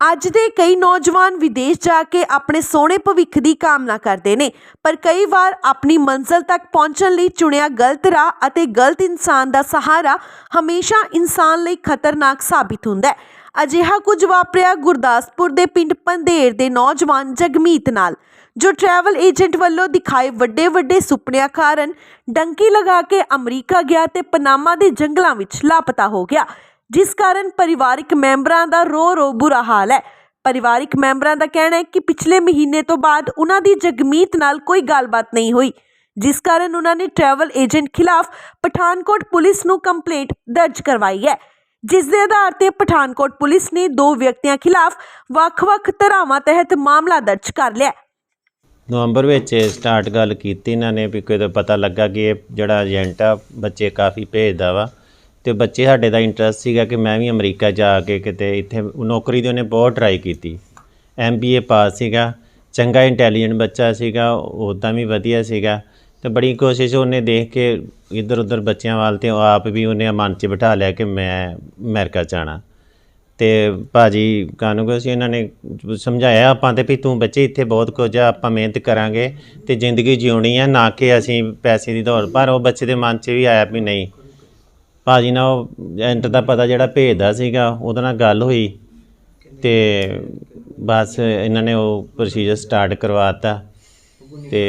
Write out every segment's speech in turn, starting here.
ਅੱਜ ਦੇ ਕਈ ਨੌਜਵਾਨ ਵਿਦੇਸ਼ ਜਾ ਕੇ ਆਪਣੇ ਸੋਹਣੇ ਭਵਿੱਖ ਦੀ ਕਾਮਨਾ ਕਰਦੇ ਨੇ, ਪਰ ਕਈ ਵਾਰ ਆਪਣੀ ਮੰਜ਼ਲ ਤੱਕ ਪਹੁੰਚਣ ਲਈ ਚੁਣਿਆ ਗਲਤ ਰਾਹ ਅਤੇ ਗਲਤ ਇਨਸਾਨ ਦਾ ਸਹਾਰਾ ਹਮੇਸ਼ਾ ਇਨਸਾਨ ਲਈ ਖਤਰਨਾਕ ਸਾਬਿਤ ਹੁੰਦਾ ਹੈ। ਅਜਿਹਾ ਕੁਝ ਵਾਪਰਿਆ ਗੁਰਦਾਸਪੁਰ ਦੇ ਪਿੰਡ ਪੰਧੇਰ ਦੇ ਨੌਜਵਾਨ ਜਗਮੀਤ ਨਾਲ, ਜੋ ਟਰੈਵਲ ਏਜੰਟ ਵੱਲੋਂ ਦਿਖਾਏ ਵੱਡੇ ਵੱਡੇ ਸੁਪਨਿਆਂ ਕਾਰਨ ਡੰਕੀ ਲਗਾ ਕੇ ਅਮਰੀਕਾ ਗਿਆ ਤੇ ਪਨਾਮਾ ਦੇ ਜੰਗਲਾਂ ਵਿੱਚ ਲਾਪਤਾ ਹੋ ਗਿਆ। ਜਿਸ ਕਾਰਨ ਪਰਿਵਾਰਿਕ ਮੈਂਬਰਾਂ ਦਾ ਰੋ ਰੋ ਬੁਰਾ ਹਾਲ ਹੈ। ਪਰਿਵਾਰਿਕ ਮੈਂਬਰਾਂ ਦਾ ਕਹਿਣਾ ਹੈ ਕਿ ਪਿਛਲੇ ਮਹੀਨੇ ਤੋਂ ਬਾਅਦ ਉਹਨਾਂ ਦੀ ਜਗਮੀਤ ਨਾਲ ਕੋਈ ਗੱਲਬਾਤ ਨਹੀਂ ਹੋਈ, ਜਿਸ ਕਾਰਨ ਉਹਨਾਂ ਨੇ ਟਰੈਵਲ ਏਜੰਟ ਖਿਲਾਫ ਪਠਾਨਕੋਟ ਪੁਲਿਸ ਨੂੰ ਕੰਪਲੇਂਟ ਦਰਜ ਕਰਵਾਈ ਹੈ। ਜਿਸ ਦੇ ਆਧਾਰ ਤੇ ਪਠਾਨਕੋਟ ਪੁਲਿਸ ਨੇ ਦੋ ਵਿਅਕਤੀਆਂ ਖਿਲਾਫ ਵੱਖ-ਵੱਖ ਧਾਰਾਵਾਂ ਤਹਿਤ ਮਾਮਲਾ ਦਰਜ ਕਰ ਲਿਆ। ਨਵੰਬਰ ਵਿੱਚ ਸਟਾਰਟ ਗੱਲ ਕੀਤੀ ਇਹਨਾਂ ਨੇ ਵੀ ਕਿਤੇ ਪਤਾ ਲੱਗਾ ਕਿ ਇਹ ਜਿਹੜਾ ਏਜੰਟ ਆ, ਬੱਚੇ ਕਾਫੀ ਭੇਜਦਾ ਵਾ। ਤੇ ਬੱਚੇ ਸਾਡੇ ਦਾ ਇੰਟਰਸਟ ਸੀਗਾ ਕਿ ਮੈਂ ਵੀ ਅਮਰੀਕਾ ਜਾ ਕੇ ਕਿਤੇ ਇੱਥੇ ਨੌਕਰੀ ਦੀ ਉਹਨੇ ਬਹੁਤ ਟਰਾਈ ਕੀਤੀ। ਐਮਬੀਏ ਪਾਸ ਸੀਗਾ, ਚੰਗਾ ਇੰਟੈਲੀਜੈਂਟ ਬੱਚਾ ਸੀਗਾ ਉੱਦਾਂ ਵੀ ਵਧੀਆ ਸੀਗਾ। ਤੇ ਬੜੀ ਕੋਸ਼ਿਸ਼ ਉਹਨੇ ਦੇਖ ਕੇ ਇੱਧਰ ਉੱਧਰ ਬੱਚਿਆਂ ਵੱਲ ਤੇ ਆਪ ਵੀ ਉਹਨੇ ਮਨ 'ਚ ਬਿਠਾ ਲਿਆ ਕਿ ਮੈਂ ਅਮਰੀਕਾ ਜਾਣਾ। ਤੇ ਭਾਜੀ ਕਾਨੂੰਗੋ ਸੀ, ਇਹਨਾਂ ਨੇ ਸਮਝਾਇਆ ਆਪਾਂ ਤੇ ਵੀ ਤੂੰ ਬੱਚੇ ਇੱਥੇ ਬਹੁਤ ਕੁਝ ਆ, ਆਪਾਂ ਮਿਹਨਤ ਕਰਾਂਗੇ ਤੇ ਜ਼ਿੰਦਗੀ ਜਿਉਣੀ ਆ, ਨਾ ਕਿ ਅਸੀਂ ਪੈਸੇ ਦੀ ਦੌੜ, ਪਰ ਉਹ ਬੱਚੇ ਦੇ ਮਨ 'ਚ ਵੀ ਆਇਆ ਵੀ ਨਹੀਂ। ਭਾਜੀ ਨਾਲ ਉਹ ਏਜੰਟ ਦਾ ਪਤਾ ਜਿਹੜਾ ਭੇਜਦਾ ਸੀਗਾ ਉਹਦੇ ਨਾਲ ਗੱਲ ਹੋਈ ਤੇ ਬਸ ਇਹਨਾਂ ਨੇ ਉਹ ਪ੍ਰੋਸੀਜਰ ਸਟਾਰਟ ਕਰਵਾਤਾ ਤੇ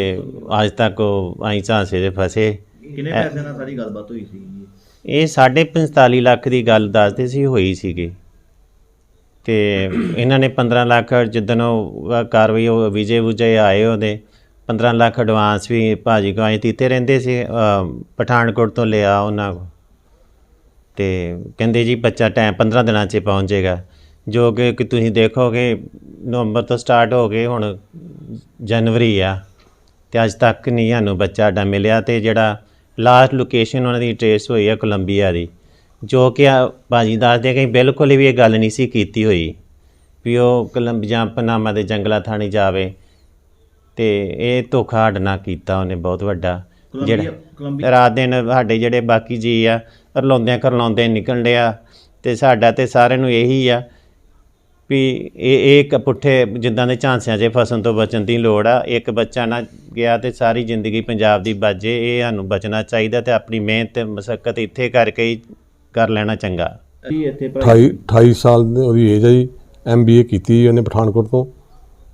ਅੱਜ ਤੱਕ ਉਹ ਆਈ ਝਾਂਸੇ ਦੇ ਫਸੇ। ਕਿੰਨੇ ਪੈਸੇ ਨਾਲ ਸਾਰੀ ਗੱਲਬਾਤ ਹੋਈ ਸੀ? ਇਹ ਸਾਢੇ 45 ਲੱਖ ਦੀ ਗੱਲ ਦੱਸਦੇ ਸੀ ਹੋਈ ਸੀਗੀ। ਤੇ ਇਹਨਾਂ ਨੇ 15 ਲੱਖ ਜਿੱਦਣ ਉਹ ਕਾਰਵਾਈ ਉਹ ਵਿਜੇ ਵੁਜੇ ਆਏ ਉਹਦੇ 15 ਲੱਖ ਐਡਵਾਂਸ ਵੀ ਭਾਜੀ ਕੋਲ ਆਏ ਦਿੱਤੇ ਰਹਿੰਦੇ ਸੀ ਪਠਾਨਕੋਟ ਤੋਂ ਲਿਆ ਉਹਨਾਂ ਕੋਲ। ਤੇ ਕਹਿੰਦੇ ਜੀ ਬੱਚਾ ਟਾਈਮ 15 ਦਿਨਾਂ 'ਚ ਪਹੁੰਚ ਜਾਏਗਾ। ਜੋ ਕਿ ਕਿ ਤੁਸੀਂ ਦੇਖੋਗੇ ਨਵੰਬਰ ਤੋਂ ਸਟਾਰਟ ਹੋ ਗਏ ਹੁਣ ਜਨਵਰੀ ਆ ਤੇ ਅੱਜ ਤੱਕ ਨਹੀਂ ਸਾਨੂੰ ਬੱਚਾ ਸਾਡਾ ਮਿਲਿਆ ਤੇ ਜਿਹੜਾ ਲਾਸਟ ਲੋਕੇਸ਼ਨ ਉਹਨਾਂ ਦੀ ਟ੍ਰੇਸ ਹੋਈ ਹੈ ਕੋਲੰਬੀਆ ਦੀ। ਜੋ ਕਿ ਭਾਜੀ ਦੱਸਦੇ ਕਿ ਬਿਲਕੁਲ ਵੀ ਇਹ ਗੱਲ ਨਹੀਂ ਸੀ ਕੀਤੀ ਹੋਈ ਵੀ ਉਹ ਕੋਲੰਬੀਆ ਪਨਾਮਾ ਦੇ ਜੰਗਲਾਂ ਥਾਣੀ ਜਾਵੇ ਤੇ ਇਹ ਧੋਖਾ ਸਾਡੇ ਨਾਲ ਕੀਤਾ ਉਹਨੇ ਬਹੁਤ ਵੱਡਾ। ਜਿਹੜਾ ਰਾਤ ਦਿਨ ਸਾਡੇ ਜਿਹੜੇ ਬਾਕੀ ਜੀ ਆ ਰਲਾਉਂਦਿਆਂ ਕਰਲਾਉਂਦੇ ਨਿਕਲ ਡਿਆ। ਤੇ ਸਾਡਾ ਤੇ ਸਾਰਿਆਂ ਨੂੰ ਇਹੀ ਆ ਵੀ ਇਹ ਇਹ ਇੱਕ ਪੁੱਠੇ ਜਿੱਦਾਂ ਦੇ ਝਾਂਸਿਆਂ 'ਚ ਫਸਣ ਤੋਂ ਬਚਣ ਦੀ ਲੋੜ ਆ। ਇੱਕ ਬੱਚਾ ਨਾ ਗਿਆ ਤੇ ਸਾਰੀ ਜ਼ਿੰਦਗੀ ਪੰਜਾਬ ਦੀ ਬਾਜੇ ਇਹ ਸਾਨੂੰ ਬਚਣਾ ਚਾਹੀਦਾ ਤੇ ਆਪਣੀ ਮਿਹਨਤ ਤੇ ਮਸ਼ੱਕਤ ਇੱਥੇ ਕਰਕੇ ਹੀ ਕਰ ਲੈਣਾ ਚੰਗਾ। ਜੀ ਇੱਥੇ ਪਰ 28 28 ਸਾਲ ਦੀ ਉਹਦੀ ਏਜ ਹੈ ਜੀ ਐਮਬੀਏ ਕੀਤੀ ਜੀ ਉਹਨੇ ਪਠਾਨਕੋਟ ਤੋਂ।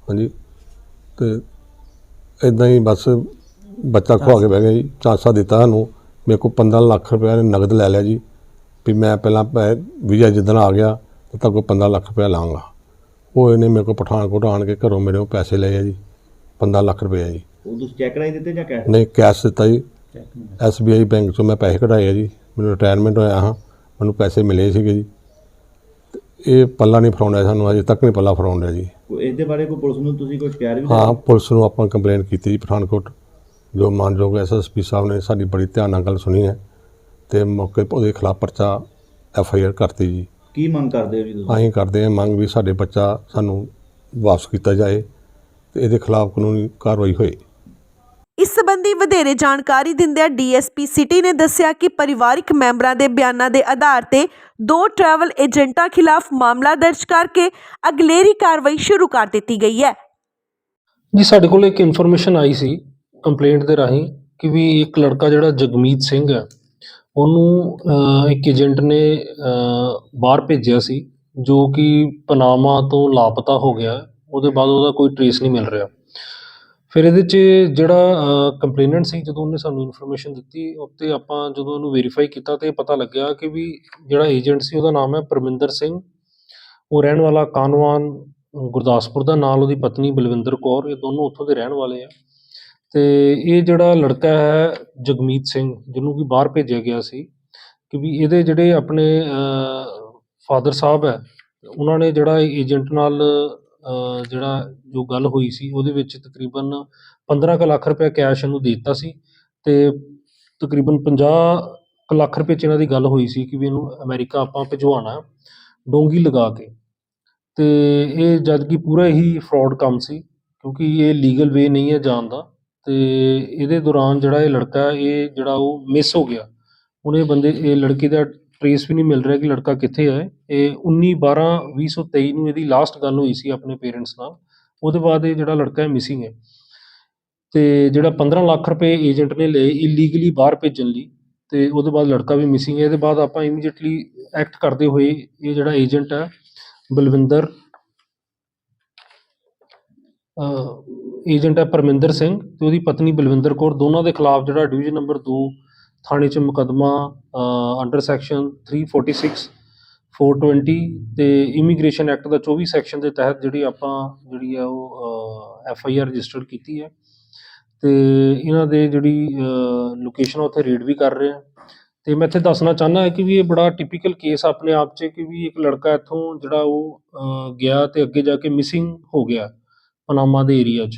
ਹਾਂਜੀ। ਤੇ ਇਦਾਂ ਹੀ ਬਸ ਬੱਚਾ ਖਵਾ ਕੇ ਬਹਿ ਗਿਆ ਜੀ ਚਾਂਸਾ ਦਿੱਤਾ ਸਾਨੂੰ। ਮੇਰੇ ਕੋਲ 15 ਲੱਖ ਰੁਪਏ ਨੇ ਨਗਦ ਲੈ ਲਿਆ ਜੀ। ਵੀ ਮੈਂ ਪਹਿਲਾਂ ਵੀਜ਼ਾ ਜਿੱਦਣ ਆ ਗਿਆ ਤਾਂ ਕੋਲ 15 ਲੱਖ ਰੁਪਏ ਲਾਂਗਾ। ਉਹ ਇਹਨੇ ਮੇਰੇ ਕੋਲ ਪਠਾਨਕੋਟ ਆਣ ਕੇ ਘਰੋਂ ਮੇਰੇ ਕੋਲ ਪੈਸੇ ਲਏ ਆ ਜੀ 15 ਲੱਖ ਰੁਪਏ ਜੀ। ਉਹ ਤੁਸੀਂ ਚੈੱਕ ਕਰਾਈ ਦਿੱਤੇ ਜਾਂ ਕੈਸ਼ ਨਹੀਂ ਕੈਸ਼ ਦਿੱਤਾ ਜੀ। ਐਸਬੀਆਈ ਬੈਂਕ ਚੋਂ ਮੈਂ ਪੈਸੇ ਕਢਾਏ ਆ ਜੀ। ਮੈਨੂੰ ਰਿਟਾਇਰਮੈਂਟ ਹੋਇਆ ਹਾਂ ਮੈਨੂੰ ਪੈਸੇ ਮਿਲੇ ਸੀਗੇ ਜੀ। ਤੇ ਇਹ ਪੱਲਾ ਨਹੀਂ ਫਰਾਉਂਦਾ ਸਾਨੂੰ ਅਜੇ ਤੱਕ ਨਹੀਂ ਪੱਲਾ ਫਰਾਉਂਦਾ ਜੀ। ਇਸ ਦੇ ਬਾਰੇ ਕੋਈ ਪੁਲਿਸ ਨੂੰ ਤੁਸੀਂ ਕੋਈ ਸ਼ਿਕਾਇਤ ਵੀ ਹਾਂ ਪੁਲਿਸ ਨੂੰ ਆਪਾਂ ਕੰਪਲੇਂਟ ਕੀਤੀ ਜੀ ਪਠਾਨਕੋਟ। ਜੋ ਮਾਨਯੋਗ ਐਸਐਸਪੀ ਸਾਹਿਬ ਨੇ ਸਾਡੀ ਬੜੀ ਧਿਆਨ ਨਾਲ ਗੱਲ ਸੁਣੀ ਹੈ ਤੇ ਮੌਕੇ 'ਤੇ ਉਹਦੇ ਖਿਲਾਫ ਪਰਚਾ ਐਫ ਆਈ ਆਰ ਕਰਤੀ ਜੀ। ਕੀ ਮੰਗ ਕਰਦੇ ਹੋ ਜੀ ਤੁਸੀਂ? ਅਸੀਂ ਕਰਦੇ ਹਾਂ ਮੰਗ ਵੀ ਸਾਡੇ ਬੱਚਾ ਸਾਨੂੰ ਵਾਪਸ ਕੀਤਾ ਜਾਏ ਤੇ ਇਹਦੇ ਖਿਲਾਫ ਕਾਨੂੰਨੀ ਕਾਰਵਾਈ ਹੋਏ। ਇਸ ਸੰਬੰਧੀ ਵਧੇਰੇ ਜਾਣਕਾਰੀ ਦਿੰਦਿਆਂ ਡੀਐਸਪੀ ਸਿਟੀ ਨੇ ਦੱਸਿਆ ਕਿ ਪਰਿਵਾਰਿਕ ਮੈਂਬਰਾਂ ਦੇ ਬਿਆਨਾਂ ਦੇ ਆਧਾਰ ਤੇ ਦੋ ਟਰੈਵਲ ਏਜੰਟਾਂ ਖਿਲਾਫ ਮਾਮਲਾ ਦਰਜ ਕਰਕੇ ਅਗਲੇਰੀ ਕਾਰਵਾਈ ਸ਼ੁਰੂ ਕਰ ਦਿੱਤੀ ਗਈ ਹੈ। ਜੀ ਸਾਡੇ ਕੋਲ ਇੱਕ ਇਨਫੋਰਮੇਸ਼ਨ ਆਈ ਸੀ ਕੰਪਲੇਂਟ ਦੇ ਰਾਹੀਂ ਕਿ ਵੀ ਇੱਕ ਲੜਕਾ ਜਿਹੜਾ ਜਗਮੀਤ ਸਿੰਘ ਹੈ, ਉਹਨੂੰ ਇੱਕ ਏਜੰਟ ਨੇ ਬਾਹਰ ਭੇਜਿਆ ਸੀ, ਜੋ ਕਿ ਪਨਾਮਾ ਤੋਂ ਲਾਪਤਾ ਹੋ ਗਿਆ, ਉਹਦੇ ਬਾਅਦ ਉਹਦਾ ਕੋਈ ਟਰੇਸ ਨਹੀਂ ਮਿਲ ਰਿਹਾ। ਫਿਰ ਇਹਦੇ 'ਚ ਜਿਹੜਾ ਕੰਪਲੇਨੈਂਟ ਸੀ, ਜਦੋਂ ਉਹਨੇ ਸਾਨੂੰ ਇਨਫੋਰਮੇਸ਼ਨ ਦਿੱਤੀ ਉੱਤੇ ਆਪਾਂ ਜਦੋਂ ਉਹਨੂੰ ਵੈਰੀਫਾਈ ਕੀਤਾ ਤਾਂ ਪਤਾ ਲੱਗਿਆ ਕਿ ਵੀ ਜਿਹੜਾ ਏਜੰਟ ਸੀ, ਉਹਦਾ ਨਾਮ ਹੈ ਪਰਮਿੰਦਰ ਸਿੰਘ। ਉਹ ਰਹਿਣ ਵਾਲਾ ਕਾਨਵਾਨ, ਗੁਰਦਾਸਪੁਰ ਦਾ, ਨਾਲ ਉਹਦੀ ਪਤਨੀ ਬਲਵਿੰਦਰ ਕੌਰ, ਇਹ ਦੋਨੋਂ ਉੱਥੋਂ ਦੇ ਰਹਿਣ ਵਾਲੇ ਆ। ਤੇ ਇਹ ਜਿਹੜਾ ਲੜਕਾ ਹੈ ਜਗਮੀਤ ਸਿੰਘ, ਜਿਹਨੂੰ ਕਿ ਬਾਹਰ ਭੇਜਿਆ ਗਿਆ ਸੀ, ਕਿ ਵੀ ਇਹਦੇ ਜਿਹੜੇ ਆਪਣੇ ਫਾਦਰ ਸਾਹਿਬ ਹੈ, ਉਹਨਾਂ ਨੇ ਜਿਹੜਾ ਏਜੰਟ ਨਾਲ ਜਿਹੜਾ ਜੋ ਗੱਲ ਹੋਈ ਸੀ, ਉਹਦੇ ਵਿੱਚ ਤਕਰੀਬਨ 15 ਕੁ ਲੱਖ ਰੁਪਏ ਕੈਸ਼ ਇਹਨੂੰ ਦੇ ਦਿੱਤਾ ਸੀ ਤੇ ਤਕਰੀਬਨ 50 ਕੁ ਲੱਖ ਰੁਪਏ ਚ ਇਹਨਾਂ ਦੀ ਗੱਲ ਹੋਈ ਸੀ ਕਿ ਵੀ ਇਹਨੂੰ ਅਮਰੀਕਾ ਆਪਾਂ ਭਿਜਵਾਉਣਾ ਡੋਂਗੀ ਲਗਾ ਕੇ। ਤੇ ਇਹ ਜਦ ਕਿ ਪੂਰਾ ਹੀ ਫਰਾਡ ਕੰਮ ਸੀ, ਕਿਉਂਕਿ ਇਹ ਲੀਗਲ ਵੇ ਨਹੀਂ ਹੈ ਜਾਣ ਦਾ। ਅਤੇ ਇਹਦੇ ਦੌਰਾਨ ਜਿਹੜਾ ਇਹ ਲੜਕਾ, ਇਹ ਜਿਹੜਾ ਉਹ ਮਿਸ ਹੋ ਗਿਆ। ਹੁਣ ਇਹ ਬੰਦੇ, ਇਹ ਲੜਕੇ ਦਾ ਟਰੇਸ ਵੀ ਨਹੀਂ ਮਿਲ ਰਿਹਾ ਕਿ ਲੜਕਾ ਕਿੱਥੇ ਹੈ ਇਹ 19 12 2023 ਨੂੰ ਇਹਦੀ ਲਾਸਟ ਗੱਲ ਹੋਈ ਸੀ ਆਪਣੇ ਪੇਰੈਂਟਸ ਨਾਲ। ਉਹਦੇ ਬਾਅਦ ਇਹ ਜਿਹੜਾ ਲੜਕਾ ਹੈ ਮਿਸਿੰਗ ਹੈ। ਤੇ ਜਿਹੜਾ 15 ਲੱਖ ਰੁਪਏ ਏਜੰਟ ਨੇ ਲਏ ਇਲੀਗਲੀ ਬਾਹਰ ਭੇਜਣ ਲਈ, ਤੇ ਉਹਦੇ ਬਾਅਦ ਲੜਕਾ ਵੀ ਮਿਸਿੰਗ ਹੈ। ਇਹਦੇ ਬਾਅਦ ਆਪਾਂ ਇਮੀਡੀਏਟਲੀ ਐਕਟ ਕਰਦੇ ਹੋਏ ਇਹ ਜਿਹੜਾ ਏਜੰਟ ਹੈ ਬਲਵਿੰਦਰ ਏਜੰਟ ਹੈ ਪਰਮਿੰਦਰ ਸਿੰਘ ਤੇ ਉਹਦੀ ਪਤਨੀ ਬਲਵਿੰਦਰ ਕੌਰ। ਦੋਨਾਂ ਦੇ ਖਿਲਾਫ ਜਿਹੜਾ ਡਿਵੀਜ਼ਨ ਨੰਬਰ 2 ਥਾਣੇ 'ਚ ਮੁਕੱਦਮਾ ਅੰਡਰ ਸੈਕਸ਼ਨ 346 420 ਤੇ ਇਮੀਗ੍ਰੇਸ਼ਨ ਐਕਟ ਦਾ 24 ਸੈਕਸ਼ਨ ਦੇ ਤਹਿਤ ਜਿਹੜੀ ਆਪਾਂ, ਜਿਹੜੀ ਆ ਉਹ ਐਫ ਆਈ ਆਰ ਰਜਿਸਟਰ ਕੀਤੀ ਹੈ। ਤੇ ਇਹਨਾਂ ਦੇ ਜਿਹੜੀ ਲੋਕੇਸ਼ਨ ਉੱਥੇ ਰੇਡ ਵੀ ਕਰ ਰਹੇ ਆ। ਤੇ ਮੈਂ ਇੱਥੇ ਦੱਸਣਾ ਚਾਹੁੰਦਾ ਹਾਂ ਕਿ ਵੀ ਇਹ ਬੜਾ ਟਿਪੀਕਲ ਕੇਸ ਆਪਣੇ ਆਪ 'ਚ ਕਿ ਵੀ ਇੱਕ ਲੜਕਾ ਇੱਥੋਂ ਜਿਹੜਾ ਉਹ ਗਿਆ ਤੇ ਅੱਗੇ ਜਾ ਕੇ ਮਿਸਿੰਗ ਹੋ ਗਿਆ, ਪਨਾਮਾ ਦੇ ਏਰੀਆ 'ਚ।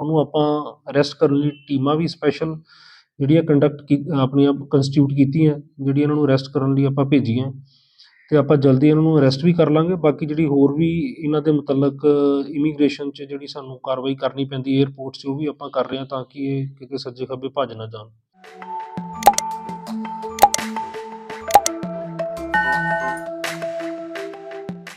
ਉਹਨੂੰ ਆਪਾਂ ਅਰੈਸਟ ਕਰਨ ਲਈ ਟੀਮਾਂ ਵੀ ਸਪੈਸ਼ਲ ਜਿਹੜੀਆਂ ਕੰਡਕਟ ਆਪਣੀਆਂ ਕੰਸਟੀਟਿਊਟ ਕੀਤੀਆਂ, ਜਿਹੜੀਆਂ ਇਹਨਾਂ ਨੂੰ ਅਰੈਸਟ ਕਰਨ ਲਈ ਆਪਾਂ ਭੇਜੀਆਂ। ਤੇ ਆਪਾਂ ਜਲਦੀ ਇਹਨਾਂ ਨੂੰ ਅਰੈਸਟ ਵੀ ਕਰ ਲਾਂਗੇ। ਬਾਕੀ ਜਿਹੜੀ ਹੋਰ ਵੀ ਇਹਨਾਂ ਦੇ ਮੁਤਲਕ ਇਮੀਗ੍ਰੇਸ਼ਨ 'ਚ ਜਿਹੜੀ ਸਾਨੂੰ ਕਾਰਵਾਈ ਕਰਨੀ ਪੈਂਦੀ 에ਅਰਪੋਰਟ 'ਚ, ਉਹ ਵੀ ਆਪਾਂ ਕਰ ਰਹੇ ਹਾਂ ਤਾਂ ਕਿ ਇਹ ਕਿਤੇ ਸੱਜੇ ਖੱਬੇ ਭੱਜ ਨਾ ਜਾਣ।